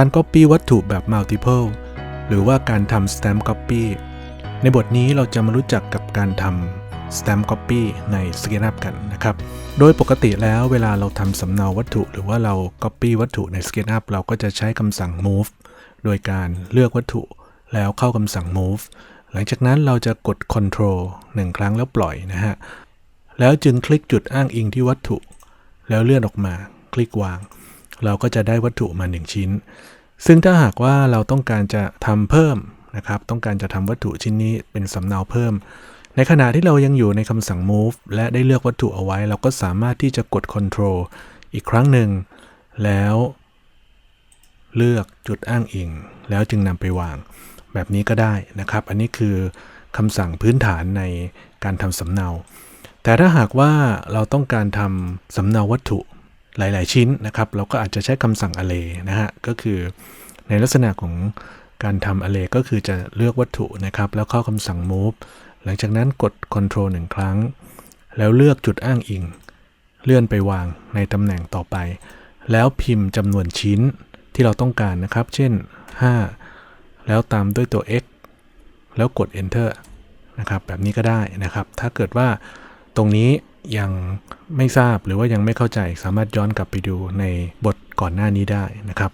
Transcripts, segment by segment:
การ Copy วัตถุแบบ Multiple หรือว่าการทำ Stamp Copy ในบทนี้เราจะมารู้จักกับการทำ Stamp Copy ใน SketchUp กันนะครับ โดยปกติแล้วเวลาเราทำสำเนาวัตถุ หรือว่าเรา Copy วัตถุใน SketchUp เราก็จะใช้คำสั่ง move โดยการเลือกวัตถุ แล้วเข้าคำสั่ง move หลังจากนั้นเราจะกด Control 1 ครั้งแล้วปล่อยนะฮะแล้วจึงคลิกจุดอ้างอิงที่วัตถุ แล้วเลื่อนออกมา คลิกวาง เราก็จะได้วัตถุมา 1 ชิ้น ซึ่งถ้าหากว่าเราต้องการจะทำเพิ่มนะครับ ต้องการจะทำวัตถุชิ้นนี้เป็นสำเนาเพิ่ม ในขณะที่เรายังอยู่ในคำสั่ง move และได้เลือกวัตถุเอาไว้ เราก็สามารถที่จะกด control อีกครั้งหนึ่ง แล้วเลือกจุดอ้างอิง แล้วจึงนำไปวาง แบบนี้ก็ได้นะครับ อันนี้คือคำสั่งพื้นฐานในการทำสำเนา แต่ถ้าหากว่าเราต้องการทำสำเนาวัตถุ หลาย ๆ ชิ้นนะครับ เราก็อาจจะใช้คำสั่ง array นะฮะ ก็คือในลักษณะของการทำ array ก็คือจะเลือกวัตถุนะครับ แล้วเข้าคำสั่ง move หลังจากนั้นกด control 1 ครั้ง แล้วเลือกจุดอ้างอิง เลื่อนไปวางในตำแหน่งต่อไป แล้วพิมพ์จำนวนชิ้นที่เราต้องการนะครับ เช่น 5 แล้วตามด้วยตัว x แล้วกด enter นะครับ แบบนี้ก็ได้นะครับ ถ้าเกิดว่าตรงนี้ ยังไม่ทราบหรือว่ายังไม่เข้าใจ สามารถย้อนกลับไปดูในบทก่อนหน้านี้ได้นะครับ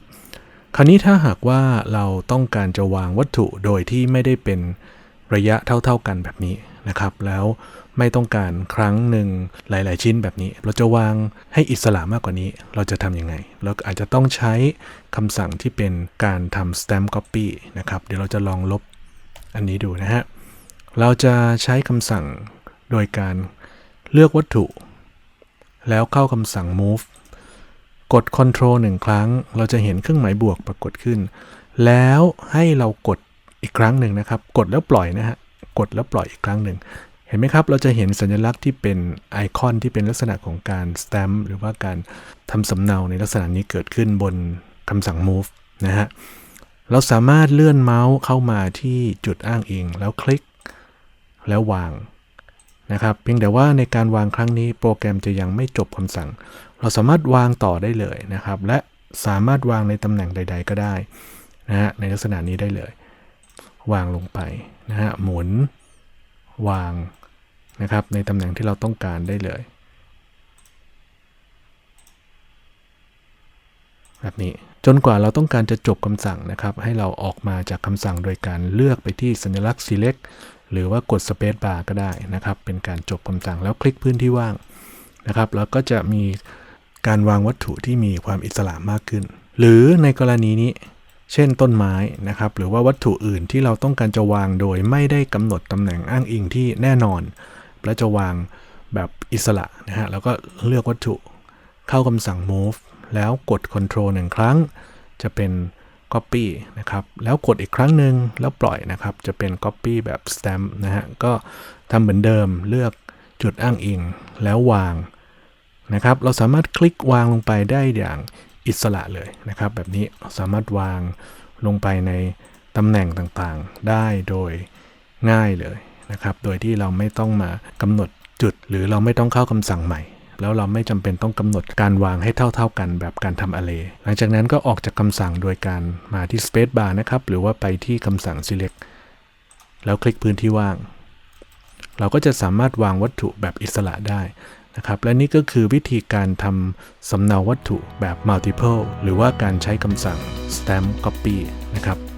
คราวนี้ถ้าหากว่าเราต้องการจะวางวัตถุโดยที่ไม่ได้เป็นระยะเท่า ๆกันแบบนี้นะครับ แล้วไม่ต้องการครั้งหนึ่งหลาย ๆ ชิ้นแบบนี้ เราจะวางให้อิสระมากกว่านี้ เราจะทำยังไง เราอาจจะต้องใช้คำสั่งที่เป็นการทำ stamp copy นะครับ เดี๋ยวเราจะลองลบอันนี้ดูนะฮะ เราจะใช้คำสั่งโดยการ เลือกวัตถุ แล้วเข้าคำสั่ง move กด Ctrl 1ครั้ง เราจะเห็นเครื่องหมายบวกปรากฏขึ้น แล้วให้เรากดอีกครั้งหนึ่งนะครับ กดแล้วปล่อยนะฮะ กดแล้วปล่อยอีกครั้งหนึ่ง เห็นไหมครับ เราจะเห็นสัญลักษณ์ที่เป็นไอคอนที่เป็นลักษณะของการสแตมป์หรือว่าการทำสำเนาในลักษณะนี้เกิดขึ้นบนคำสั่ง move นะฮะ เราสามารถเลื่อนเมาส์เข้ามาที่จุดอ้างอิง แล้วคลิก แล้ววาง นะครับเพียงแต่ว่าในการวางครั้งนี้โปรแกรมจะยังไม่จบคำสั่ง เราสามารถวางต่อได้เลยนะครับ และสามารถวางในตำแหน่งใด ๆ ก็ได้นะฮะในลักษณะนี้ได้เลย วางลงไปนะฮะหมุนวางนะครับในตำแหน่งที่เราต้องการได้เลย แบบนี้จนกว่าเราต้องการจะจบคำสั่งนะครับ ให้เราออกมาจากคำสั่งโดยการเลือกไปที่สัญลักษณ์ select หรือว่ากด space bar ก็ได้นะครับ เป็นการจบคำสั่งแล้วคลิกพื้นที่ว่างนะครับ แล้วก็จะมีการวางวัตถุที่มีความอิสระมากขึ้น หรือในกรณีนี้ เช่นต้นไม้นะครับ หรือว่าวัตถุอื่นที่เราต้องการจะวางโดยไม่ได้กำหนดตำแหน่งอ้างอิงที่แน่นอน และจะวางแบบอิสระนะฮะ แล้วก็เลือกวัตถุ เข้าคำสั่ง move แล้วกด control หนึ่งครั้ง จะเป็น copy นะครับแล้วกดอีกครั้งหนึ่งแล้วปล่อยนะครับจะเป็น copy แบบ stamp นะฮะก็ทำเหมือนเดิมเลือกจุดอ้างอิงแล้ววางนะครับเราสามารถคลิกวางลงไปได้อย่างอิสระเลยนะครับ แบบนี้สามารถวางลงไปในตำแหน่งต่างๆ ได้โดยง่ายเลยนะครับ โดยที่เราไม่ต้องมากำหนดจุดหรือเราไม่ต้องเข้าคำสั่งใหม่ แล้วเราไม่จำเป็นต้องกำหนดการวางให้เท่า ๆกันแบบการทำ array หลังจากนั้นก็ออกจากคำสั่งโดยการมาที่ space bar นะครับ หรือว่าไปที่คำสั่ง select แล้วคลิกพื้นที่ว่าง เราก็จะสามารถวางวัตถุแบบอิสระได้นะครับ และนี่ก็คือวิธีการทำสำเนาวัตถุแบบ multiple หรือว่าการใช้คำสั่ง stamp copy นะครับ